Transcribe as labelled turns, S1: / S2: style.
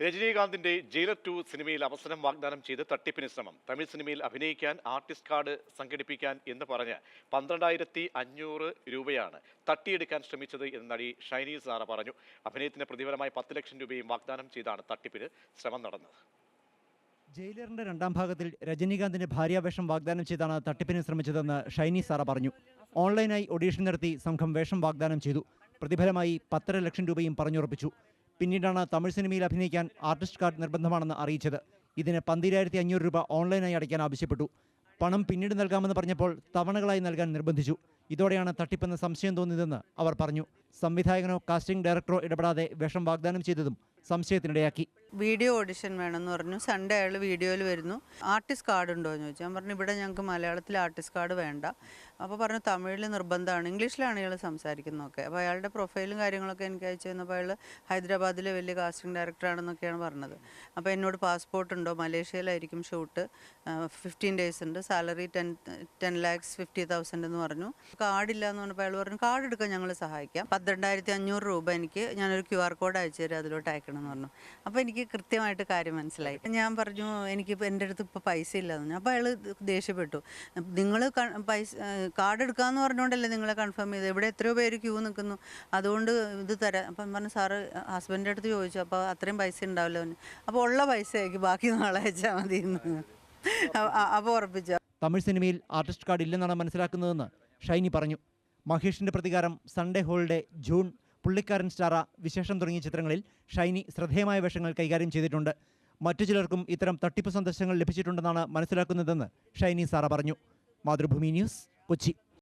S1: രജനീകാന്തിന്റെ jailer to സിനിമയിൽ അവസരം വാഗ്ദാനം ചെയ്ത് തട്ടിപ്പിന് ശ്രമം. തമിഴ് സിനിമയിൽ അഭിനയിക്കാൻ ആർട്ടിസ്റ്റ് കാർഡ് സംഘടിപ്പിക്കാൻ എന്ന് പറഞ്ഞ് പന്ത്രണ്ടായിരത്തി അഞ്ഞൂറ് രൂപയാണ് തട്ടിയെടുക്കാൻ ശ്രമിച്ചത് എന്ന് നടി ഷൈനി സാറ പറഞ്ഞു. അഭിനയത്തിന് പ്രതിഫലമായി പത്ത് ലക്ഷം രൂപയും വാഗ്ദാനം ചെയ്താണ് തട്ടിപ്പിന് ശ്രമം നടന്നത്.
S2: ജയിലറിന്റെ രണ്ടാം ഭാഗത്തിൽ രജനീകാന്തിന്റെ ഭാര്യാവേഷം വാഗ്ദാനം ചെയ്താണ് തട്ടിപ്പിന് ശ്രമിച്ചതെന്ന് ഷൈനി സാറ പറഞ്ഞു. ഓൺലൈനായി ഒഡീഷൻ നടത്തി സംഘം വേഷം വാഗ്ദാനം ചെയ്തു. പ്രതിഫലമായി പത്തര ലക്ഷം രൂപയും പറഞ്ഞുറപ്പിച്ചു. പിന്നീടാണ് തമിഴ് സിനിമയിൽ അഭിനയിക്കാൻ ആർട്ടിസ്റ്റ് കാർഡ് നിർബന്ധമാണെന്ന് അറിയിച്ചത്. ഇതിന് പന്തിരായിരത്തി അഞ്ഞൂറ് രൂപ ഓൺലൈനായി അടയ്ക്കാൻ ആവശ്യപ്പെട്ടു. പണം പിന്നീട് നൽകാമെന്ന് പറഞ്ഞപ്പോൾ തവണകളായി നൽകാൻ നിർബന്ധിച്ചു. ഇതോടെയാണ് തട്ടിപ്പെന്ന് സംശയം തോന്നിയതെന്ന് അവർ പറഞ്ഞു. സംവിധായകനോ കാസ്റ്റിംഗ് ഡയറക്ടറോ ഇടപെടാതെ വേഷം വാഗ്ദാനം ചെയ്തതും സംശയത്തിനിടയാക്കി.
S3: വീഡിയോ ഓഡിഷൻ വേണമെന്ന് പറഞ്ഞു. സൺഡേ അയാൾ വീഡിയോയിൽ വരുന്നു. ആർട്ടിസ്റ്റ് കാർഡ് ഉണ്ടോ? എന്ന് ചോദിച്ചു. ഞാൻ പറഞ്ഞു ഇവിടെ ഞങ്ങൾക്ക് മലയാളത്തിൽ ആർട്ടിസ്റ്റ് കാർഡ് വേണ്ട. അപ്പോൾ പറഞ്ഞു തമിഴിൽ നിർബന്ധമാണ് ഇംഗ്ലീഷിലാണ് ഇയാൾ സംസാരിക്കുന്നതൊക്കെ. അപ്പോൾ അയാളുടെ പ്രൊഫൈലും കാര്യങ്ങളൊക്കെ എനിക്ക് അയച്ചു തന്നപ്പോൾ അയാൾ ഹൈദരാബാദിലെ വലിയ കാസ്റ്റിംഗ് ഡയറക്ടറാണെന്നൊക്കെയാണ് പറഞ്ഞത്. അപ്പോൾ എന്നോട് പാസ്പോർട്ട് ഉണ്ടോ? മലേഷ്യയിലായിരിക്കും ഷൂട്ട്. ഫിഫ്റ്റീൻ ഡേയ്സ് ഉണ്ട്. Salary ten ten lakhs fifty thousand എന്ന് പറഞ്ഞു. കാർഡില്ല എന്ന് പറഞ്ഞപ്പോൾ അയാൾ പറഞ്ഞു കാർഡ് എടുക്കാൻ ഞങ്ങൾ സഹായിക്കാം. പന്ത്രണ്ടായിരത്തി അഞ്ഞൂറ് രൂപ എനിക്ക് ഞാനൊരു ക്യു ആർ കോഡ് അയച്ചു തരാം അതിലോട്ട് അയക്കണം എന്ന് പറഞ്ഞു. അപ്പോൾ എനിക്ക് കൃത്യമായിട്ട് കാര്യം മനസ്സിലായി. ഞാൻ പറഞ്ഞു എനിക്ക് എന്റെ അടുത്ത് ഇപ്പോൾ പൈസ പറഞ്ഞു. അപ്പോൾ അയാൾ ദേഷ്യപ്പെട്ടു. നിങ്ങൾ പൈസ കാർഡ് എടുക്കാമെന്ന് പറഞ്ഞുകൊണ്ടല്ലേ നിങ്ങളെ കൺഫേം ചെയ്ത് ഇവിടെ എത്രയോ പേര് ക്യൂ നിൽക്കുന്നു അതുകൊണ്ട് ഇത് തരാം. അപ്പം പറഞ്ഞു സാറ് ഹസ്ബൻഡിന്റെ അടുത്ത് ചോദിച്ചു. അപ്പോൾ അത്രയും പൈസ ഉണ്ടാവില്ല അപ്പോൾ ഉള്ള പൈസയ്ക്ക് ബാക്കി നാളെ അയച്ചാൽ മതി അപ്പോൾ ഉറപ്പിച്ചു.
S2: തമിഴ് സിനിമയിൽ ആർട്ടിസ്റ്റ് കാർഡ് ഇല്ലെന്നാണ് മനസ്സിലാക്കുന്നതെന്ന് ഷൈനി പറഞ്ഞു. മഹേഷിന്റെ പ്രതികാരം സൺഡേ ഹോളിഡേ ജൂൺ പുള്ളിക്കാരൻ സ്റ്റാറ വിശേഷം തുടങ്ങിയ ചിത്രങ്ങളിൽ ഷൈനി ശ്രദ്ധേയമായ വേഷങ്ങൾ കൈകാര്യം ചെയ്തിട്ടുണ്ട്. മറ്റു ചിലർക്കും ഇത്തരം തട്ടിപ്പ് സന്ദേശങ്ങൾ ലഭിച്ചിട്ടുണ്ടെന്നാണ് മനസ്സിലാക്കുന്നതെന്ന് ഷൈനി സാറ പറഞ്ഞു. മാതൃഭൂമി ന്യൂസ് കൊച്ചി.